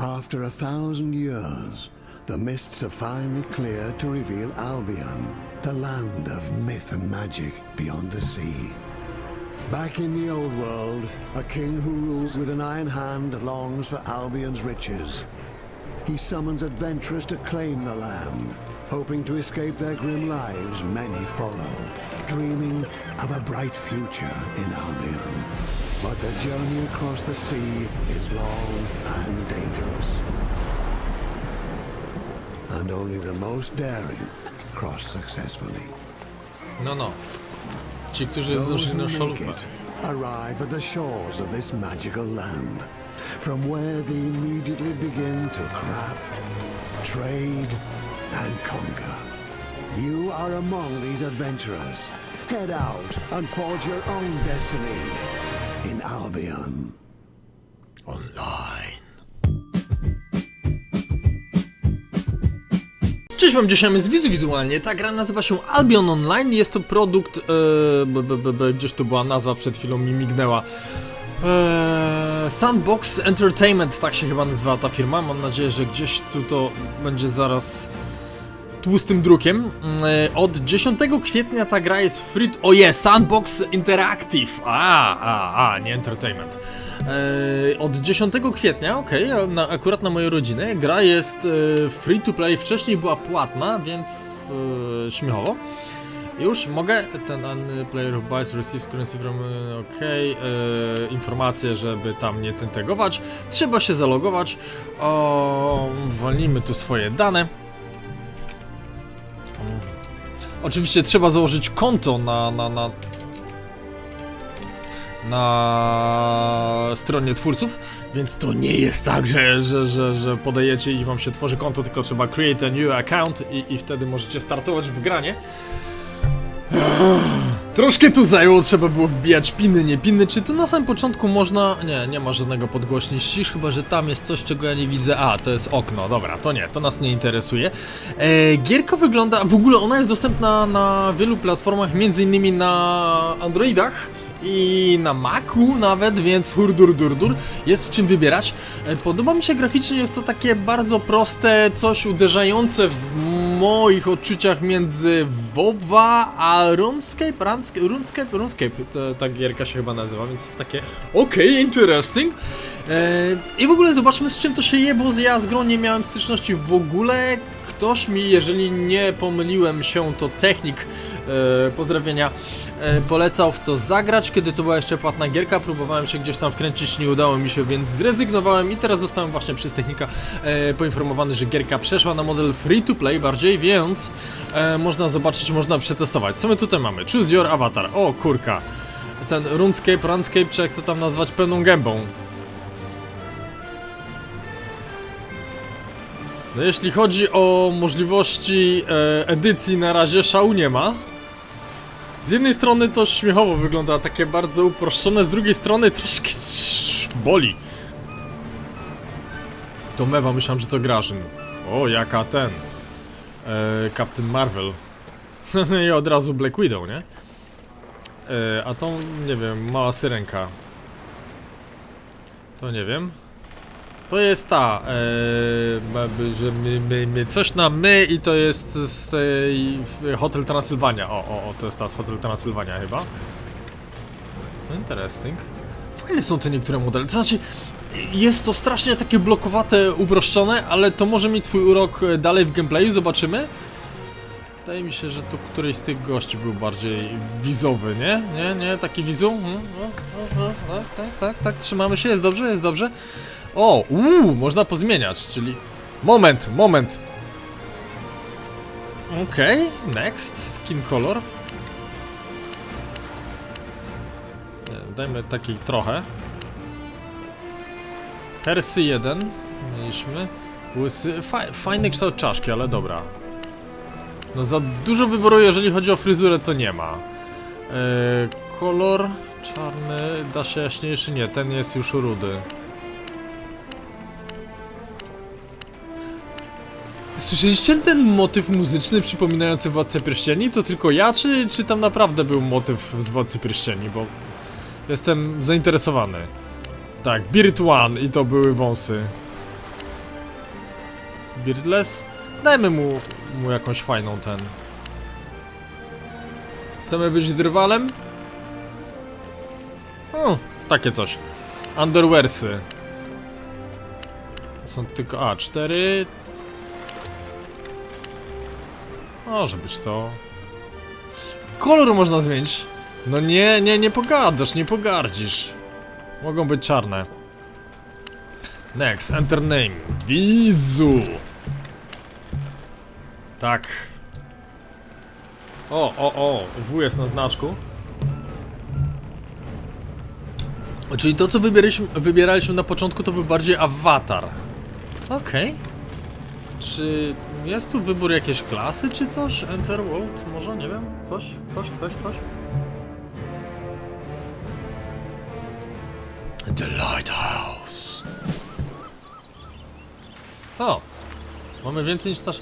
After a thousand years, the mists have finally cleared to reveal Albion, the land of myth and magic beyond the sea. Back in the old world, a king who rules with an iron hand longs for Albion's riches. He summons adventurers to claim the land. Hoping to escape their grim lives, many follow, dreaming of a bright future in Albion. But the journey across the sea is long and dangerous. And only the most daring cross successfully. No, no. Ci, którzy Those who na make szalupę. it arrive at the shores of this magical land, from where they immediately begin to craft, trade, and conquer. You are among these adventurers. Head out and forge your own destiny in Albion. Online. Cześć wam, dzisiaj jest Wizu Wizualnie. Ta gra nazywa się Albion Online. Jest to produkt. E, b, b, b, gdzieś tu była nazwa, przed chwilą mi mignęła. E, Sandbox Entertainment, tak się chyba nazywa ta firma. Mam nadzieję, że gdzieś tu to będzie zaraz tłustym drukiem. E, Od 10 kwietnia ta gra jest free. O jest, Sandbox Interactive. A, a, a, nie Entertainment. E, Od 10 kwietnia, na, akurat na moje rodziny. Gra jest e, free to play. Wcześniej była płatna, więc e, śmiechowo. Już mogę? Ten player who buys receives currency from... Okej, e, informacje, żeby tam nie tentegować. Trzeba się zalogować. O, tu swoje dane. Oczywiście trzeba założyć konto na, na, na, na stronie twórców, więc to nie jest tak, że, że, że, że podajecie i wam się tworzy konto, tylko trzeba create a new account i, i wtedy możecie startować w granie. Troszkę tu zajęło, trzeba było wbijać piny, nie piny. Czy tu na samym początku można... Nie, nie ma żadnego podgłośni ścisz, chyba że tam jest coś, czego ja nie widzę. A, to jest okno, dobra, to nie, to nas nie interesuje. E, gierka wygląda... W ogóle ona jest dostępna na wielu platformach, między innymi na Androidach i na Macu nawet, więc hurdur durdur, jest w czym wybierać. E, Podoba mi się graficznie, jest to takie bardzo proste, coś uderzające w moich odczuciach między WoWa a RuneScape, RuneScape, RuneScape, RuneScape ta, ta gierka się chyba nazywa, więc jest takie okej, interesting. E, I w ogóle zobaczmy z czym to się je, bo ja z grą nie miałem styczności w ogóle. Ktoś mi, jeżeli nie pomyliłem się, to technik, e, pozdrawienia, polecał w to zagrać, kiedy to była jeszcze płatna gierka, próbowałem się gdzieś tam wkręcić, nie udało mi się, więc zrezygnowałem i teraz zostałem właśnie przez technika e, poinformowany, że gierka przeszła na model free to play bardziej, więc e, można zobaczyć, można przetestować. Co my tutaj mamy? Choose your avatar. O kurka. Ten RuneScape, RuneScape, czy jak to tam nazwać pełną gębą. No jeśli chodzi o możliwości e, edycji, na razie szału nie ma. Z jednej strony to śmiechowo wygląda, takie bardzo uproszczone, z drugiej strony troszkę sz- boli. To mewa, myślałem, że to Grażyn. O, jaka ten. E, Captain Marvel. I od razu Black Widow, nie? E, a tą, nie wiem, mała syrenka. To nie wiem. To jest ta, e, że my, my, my, coś na my i to jest z tej Hotel Transylwania. O, o, o, to jest ta z Hotel Transylwania chyba. Interesting. Fajne są te niektóre modele, to znaczy jest to strasznie takie blokowate, uproszczone, ale to może mieć swój urok dalej w gameplayu, zobaczymy. Wydaje mi się, że tu któryś z tych gości był bardziej wizowy, nie? Nie, nie, taki wizu? Hmm? O, o, o, tak, tak, tak, trzymamy się, jest dobrze, jest dobrze. O, uuu, można pozmieniać, czyli... Moment, moment. Okej, next, skin color. Dajmy taki trochę. Hersy 1 mieliśmy. Łysy, fa fajny kształt czaszki, ale dobra. No za dużo wyboru, jeżeli chodzi o fryzurę, to nie ma. Eee, kolor czarny, da się jaśniejszy? Nie, ten jest już rudy. Słyszeliście ten motyw muzyczny przypominający Władcę Pierścieni? To tylko ja, czy, czy tam naprawdę był motyw z Władcy Pierścieni? Bo jestem zainteresowany. Tak, Birt One i to były wąsy. Beardless? Dajmy mu, mu jakąś fajną ten. Chcemy być drwalem? O, takie coś. Underwearsy. Są tylko. A, cztery. Może być to. Kolor można zmienić. No nie, nie, nie pogadasz, nie pogardzisz. Mogą być czarne. Next, enter name. Wizu. Tak. O, o, o, W jest na znaczku. Czyli to, co wybieraliśmy, wybieraliśmy na początku, to był bardziej awatar. Okej. Czy jest tu wybór jakiejś klasy, czy coś? Enter World? Może? Nie wiem. Coś? Coś? Ktoś? Coś? The Lighthouse. O! Mamy więcej niż nasz...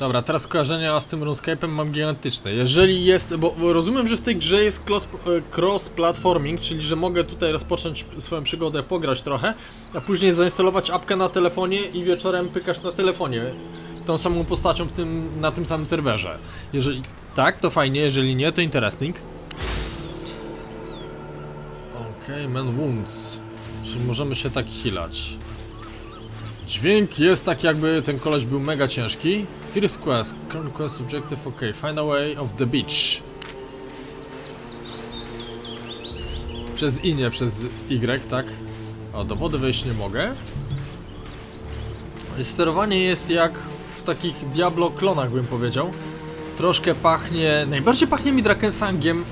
Dobra, teraz skojarzenia z tym RuneScape'em mam gigantyczne. Jeżeli jest, bo, rozumiem, że w tej grze jest e, cross-platforming, czyli że mogę tutaj rozpocząć swoją przygodę, pograć trochę, a później zainstalować apkę na telefonie i wieczorem pykać na telefonie tą samą postacią w tym, na tym samym serwerze. Jeżeli tak, to fajnie, jeżeli nie, to interesting. Okej, man wounds. Czyli możemy się tak healać. Dźwięk jest tak jakby ten koleś był mega ciężki. First quest, current quest objective, ok, find a way of the beach. Przez I, nie przez Y, tak? O, do wody wejść nie mogę. Sterowanie jest jak w takich Diablo klonach bym powiedział. Troszkę pachnie, najbardziej pachnie mi Drakensangiem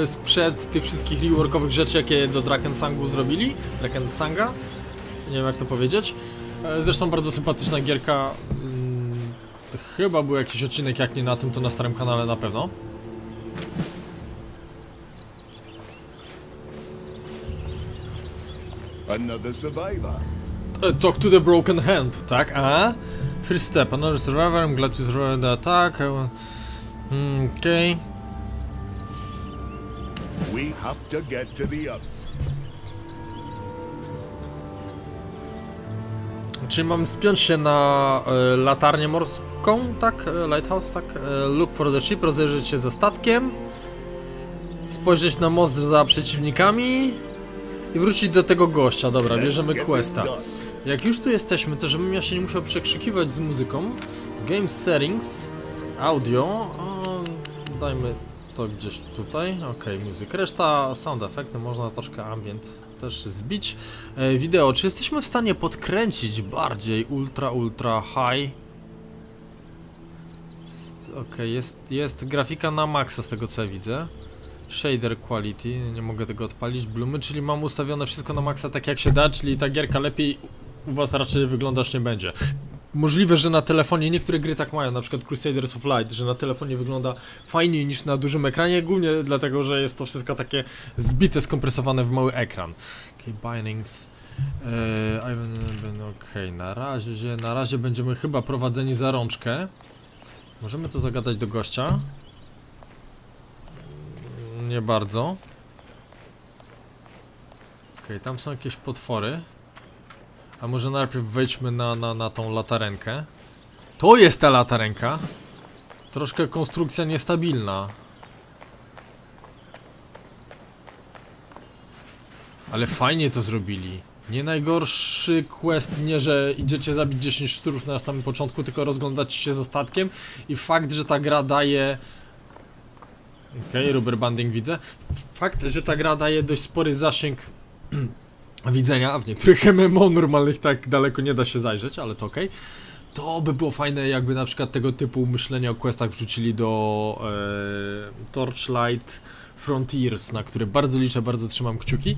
yy, sprzed tych wszystkich reworkowych rzeczy jakie do Drakensangu zrobili. Drakensanga? Nie wiem jak to powiedzieć. E, Zresztą bardzo sympatyczna gierka. Mm, Chyba był jakiś odcinek, jak nie na tym, to na starym kanale na pewno. Another survivor. E, Talk to the broken hand, tak? A? First step, another survivor, I'm glad you survived the attack. Will- Mm, Okej. We have to get to the others. Czyli mam spiąć się na e, latarnię morską, tak? E, lighthouse, tak? E, look for the ship, rozejrzeć się za statkiem. Spojrzeć na most za przeciwnikami. I wrócić do tego gościa. Dobra, bierzemy questa. Jak już tu jesteśmy, to żebym ja się nie musiał przekrzykiwać z muzyką. Game settings, audio. Dajmy to gdzieś tutaj. Ok, muzyk. Reszta sound efekty można troszkę ambient też zbić. E, wideo, czy jesteśmy w stanie podkręcić bardziej ultra, ultra high? Ok, jest, jest grafika na maksa z tego co ja widzę. Shader quality, nie mogę tego odpalić. Bloomy, czyli mam ustawione wszystko na maksa tak jak się da, czyli ta gierka lepiej u was raczej wyglądać nie będzie. Możliwe, że na telefonie niektóre gry tak mają, na przykład Crusaders of Light, że na telefonie wygląda fajniej niż na dużym ekranie, głównie dlatego, że jest to wszystko takie zbite, skompresowane w mały ekran. Okay, bindings. Eee, na razie, na razie będziemy chyba prowadzeni za rączkę. Możemy to zagadać do gościa. Nie bardzo. Okej, tam są jakieś potwory. A może najpierw wejdźmy na, na, na tą latarenkę. To jest ta latarenka. Troszkę konstrukcja niestabilna. Ale fajnie to zrobili. Nie najgorszy quest, nie że idziecie zabić 10 szturów na samym początku, tylko rozglądacie się za statkiem i fakt, że ta gra daje Okej, okay, rubber banding widzę. Fakt, że ta gra daje dość spory zasięg widzenia, a w niektórych MMO normalnych tak daleko nie da się zajrzeć, ale to okej. To by było fajne, jakby na przykład tego typu myślenia o questach wrzucili do e, Torchlight Frontiers, na które bardzo liczę, bardzo trzymam kciuki.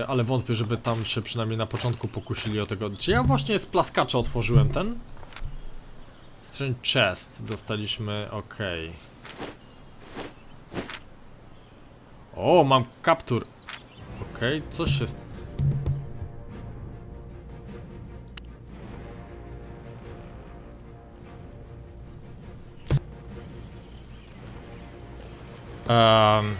E, ale wątpię, żeby tam się przynajmniej na początku pokusili o tego. Czy ja właśnie z plaskacza otworzyłem ten? Strange Chest dostaliśmy, okej. O, mam kaptur. Okej, coś jest. Um,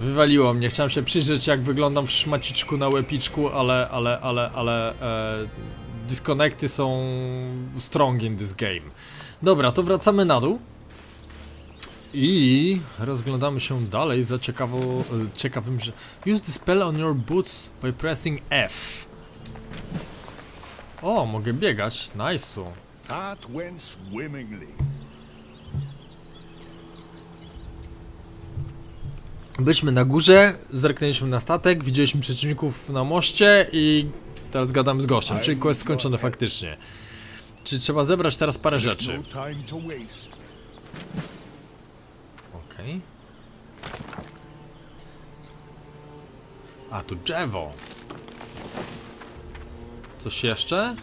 wywaliło mnie. Chciałem się przyjrzeć, jak wyglądam w szmaciczku na łepiczku, ale, ale, ale, ale. E, disconnecty są strong in this game. Dobra, to wracamy na dół. I rozglądamy się dalej za ciekawo, ciekawym, że use the spell on your boots by pressing F. O, mogę biegać, nice'u. That went swimmingly. Byliśmy na górze, zerknęliśmy na statek, widzieliśmy przeciwników na moście i teraz gadamy z gościem, czyli quest skończony faktycznie. Czy trzeba zebrać teraz parę rzeczy? No time to waste. Okej. A, tu drzewo. Coś jeszcze?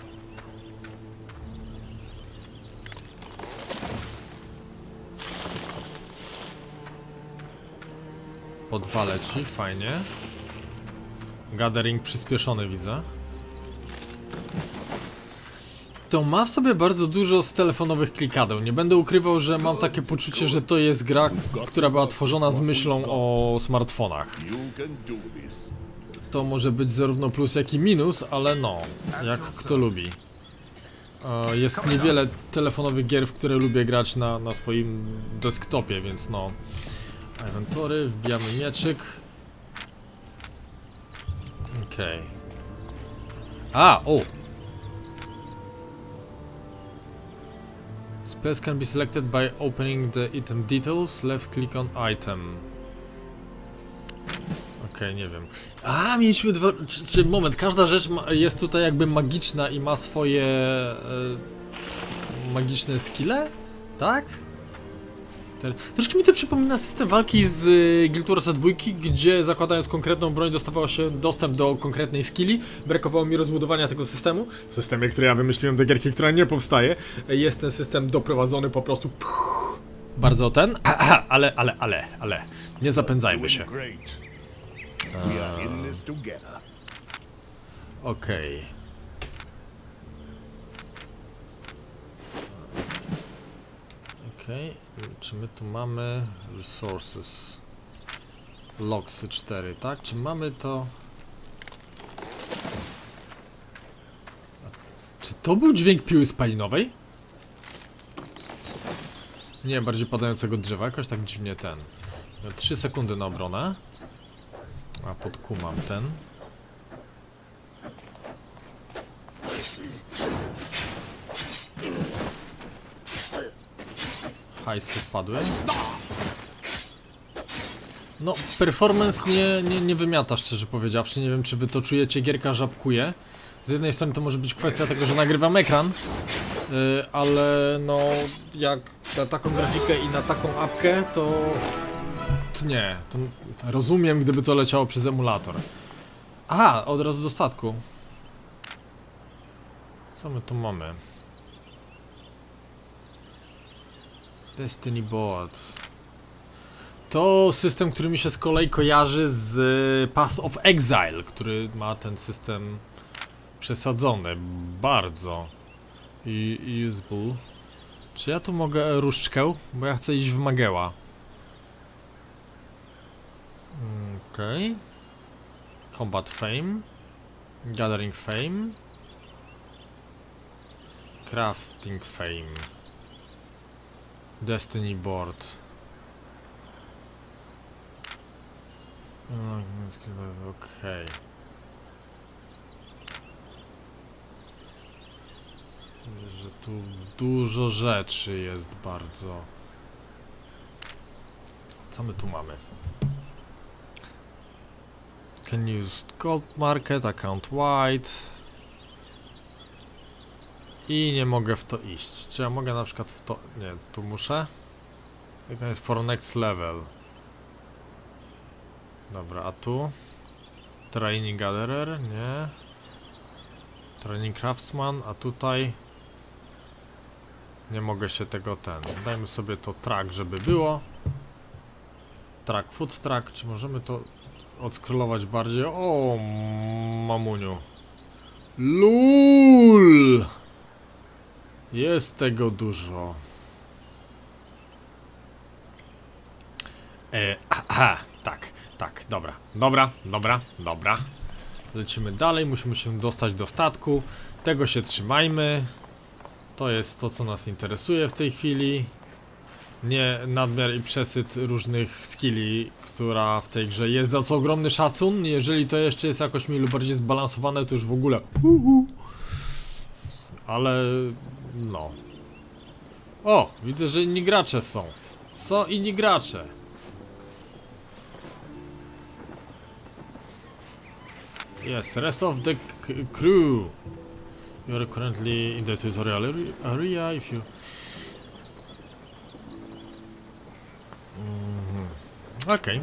Po dwa leci, fajnie. Gathering przyspieszony widzę. To ma w sobie bardzo dużo z telefonowych klikadeł. Nie będę ukrywał, że mam takie poczucie, że to jest gra, która była tworzona z myślą o smartfonach. To może być zarówno plus, jak i minus, ale no, jak kto lubi. E, Jest niewiele telefonowych gier, w które lubię grać na, na swoim desktopie, więc no. Inventory, wbijamy mieczyk. Okej. A, o! Spells can be selected by opening the item details, left click on item. Okej, nie wiem. A, mieliśmy dwa. Czy, czy moment, każda rzecz ma, jest tutaj jakby magiczna i ma swoje e, magiczne skille? Tak? Troszkę mi to przypomina system walki z y, Guild Warsa 2, gdzie zakładając konkretną broń dostawało się dostęp do konkretnej skilli. Brakowało mi rozbudowania tego systemu. W systemie, który ja wymyśliłem do gierki, która nie powstaje. Jest ten system doprowadzony po prostu. Puh, bardzo ten. Ale, ale, ale, ale. Nie zapędzajmy się. Doing great. We are in this together. Okej. Okej, czy my tu mamy resources? Logsy 4, tak? Czy mamy to? Czy to był dźwięk piły spalinowej? Nie, bardziej padającego drzewa, jakoś tak dziwnie ten. 3 sekundy na obronę. A pod Q mam ten. Hajsy wpadły. No, performance nie, nie, nie wymiata, szczerze powiedziawszy. Nie wiem, czy wy to czujecie, gierka żabkuje. Z jednej strony to może być kwestia tego, że nagrywam ekran, yy, ale no, jak na taką grafikę i na taką apkę, to... nie, to rozumiem, gdyby to leciało przez emulator. Aha, od razu do statku. Co my tu mamy? Destiny Board. To system, który mi się z kolei kojarzy z Path of Exile, który ma ten system przesadzony bardzo i usable. Czy ja tu mogę różdżkę? Bo ja chcę iść w Mageła. Okej. Combat Fame. Gathering Fame. Crafting Fame. Destiny Board. No, Okej. Że tu dużo rzeczy jest bardzo. Co my tu mamy? Can use Gold Market, Account White. I nie mogę w to iść. Czy ja mogę na przykład w to... Nie, tu muszę? Tylko jest for next level. Dobra, a tu? Training Gatherer? Nie. Training Craftsman, a tutaj... Nie mogę się tego ten... Dajmy sobie to track, żeby było. Track, food track, czy możemy to odskrolować bardziej? O, mamuniu. LUL! Jest tego dużo. E, aha, tak, tak, dobra, dobra, dobra, dobra. Lecimy dalej, musimy się dostać do statku. Tego się trzymajmy. To jest to, co nas interesuje w tej chwili. Nie nadmiar i przesyt różnych skilli, która w tej grze jest, za co ogromny szacun. Jeżeli to jeszcze jest jakoś mniej lub bardziej zbalansowane, to już w ogóle. Uhu. Ale no. O, widzę, że inni gracze są. Co inni gracze? Yes, rest of the crew. You are currently in the tutorial area- if you... Mhm. Okej.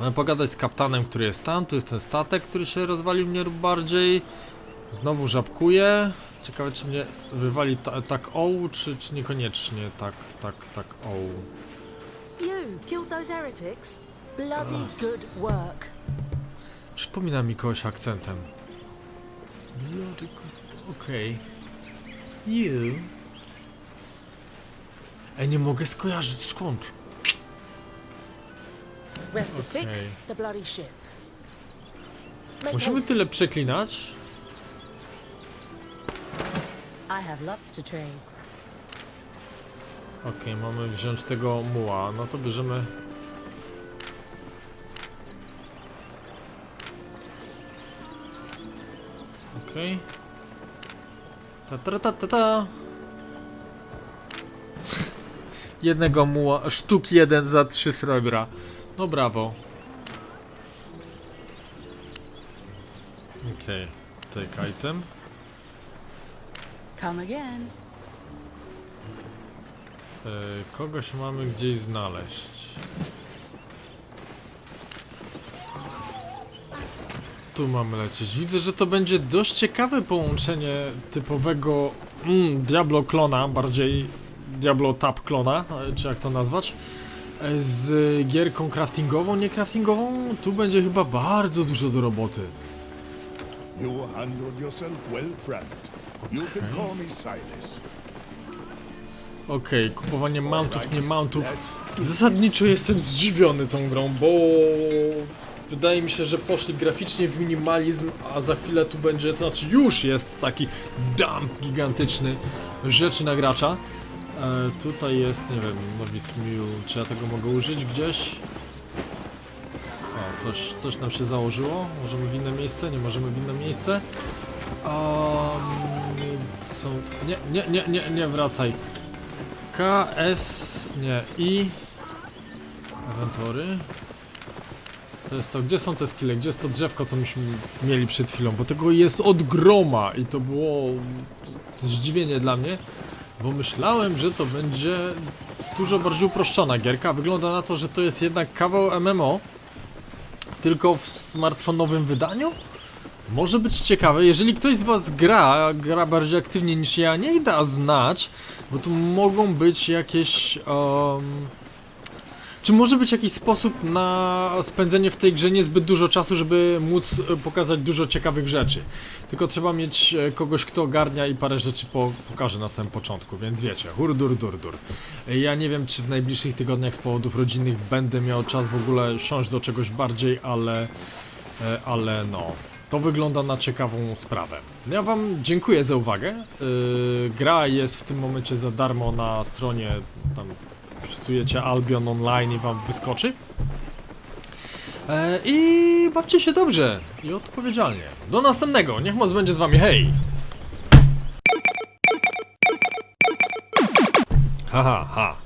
Mamy pogadać z kaptanem, który jest tam. Tu jest ten statek, który się rozwalił mnie lub bardziej. Znowu żabkuje. Ciekawe, czy mnie wywali ta, tak oł, czy, czy niekoniecznie tak, tak, tak oł. You killed those heretics? Bloody good work. Przypomina mi kogoś akcentem. Bloody good- Okej. You. Ej, nie mogę skojarzyć skąd. We have to Okay. fix the bloody ship. Make Musimy haste. tyle przeklinać. Okej, mamy wziąć tego muła. No to bierzemy. Okej. Ta ta ta ta ta. Jednego muła, sztuk jeden za trzy srebra. No brawo. Okej, take item. Come again. E, kogoś mamy gdzieś znaleźć. Tu mamy lecieć. Widzę, że to będzie dość ciekawe połączenie typowego mm, Diablo klona, bardziej Diablo Tap klona, e, czy jak to nazwać, e, z gierką craftingową, nie craftingową. Tu będzie chyba bardzo dużo do roboty. You handled yourself well, friend. Okej, kupowanie mountów, nie mountów. Zasadniczo jestem zdziwiony tą grą, bo wydaje mi się, że poszli graficznie w minimalizm, a za chwilę tu będzie, to znaczy już jest taki dump gigantyczny rzeczy na gracza. E, tutaj jest, nie wiem, Novice Mule, czy ja tego mogę użyć gdzieś? O, coś, coś nam się założyło. Możemy w inne miejsce? Nie możemy w inne miejsce. Są... Nie, nie, nie, nie, nie wracaj. K, S, nie, I. Inwentory. To jest to, gdzie są te skille, gdzie jest to drzewko, co myśmy mieli przed chwilą, bo tego jest od groma i to było zdziwienie dla mnie, bo myślałem, że to będzie dużo bardziej uproszczona gierka. Wygląda na to, że to jest jednak kawał MMO, tylko w smartfonowym wydaniu. Może być ciekawe, jeżeli ktoś z was gra, gra bardziej aktywnie niż ja, niech da znać, bo tu mogą być jakieś... em, czy może być jakiś sposób na spędzenie w tej grze niezbyt dużo czasu, żeby móc e, pokazać dużo ciekawych rzeczy? Tylko trzeba mieć e, kogoś, kto ogarnia i parę rzeczy po, pokaże na samym początku, więc wiecie, hurdur durdur. E, Ja nie wiem, czy w najbliższych tygodniach z powodów rodzinnych będę miał czas w ogóle siąść do czegoś bardziej, ale... E, ale no, to wygląda na ciekawą sprawę. Ja Wam dziękuję za uwagę. Yy, gra jest w tym momencie za darmo na stronie, tam wpisujecie Albion Online i Wam wyskoczy. E, I bawcie się dobrze i odpowiedzialnie. Do następnego, niech moc będzie z Wami, hej! Haha, ha.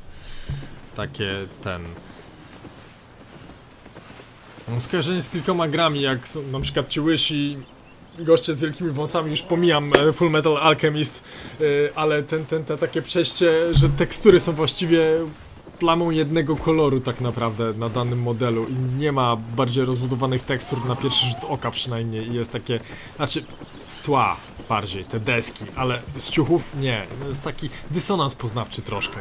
Takie ten... Mam skojarzenie z kilkoma grami, jak na przykład ci łysi goście z wielkimi wąsami, już pomijam e, Full Metal Alchemist, e, ale ten, ten, te takie przejście, że tekstury są właściwie plamą jednego koloru tak naprawdę na danym modelu i nie ma bardziej rozbudowanych tekstur na pierwszy rzut oka przynajmniej i jest takie, znaczy z tła bardziej, te deski, ale z ciuchów nie, jest taki dysonans poznawczy troszkę.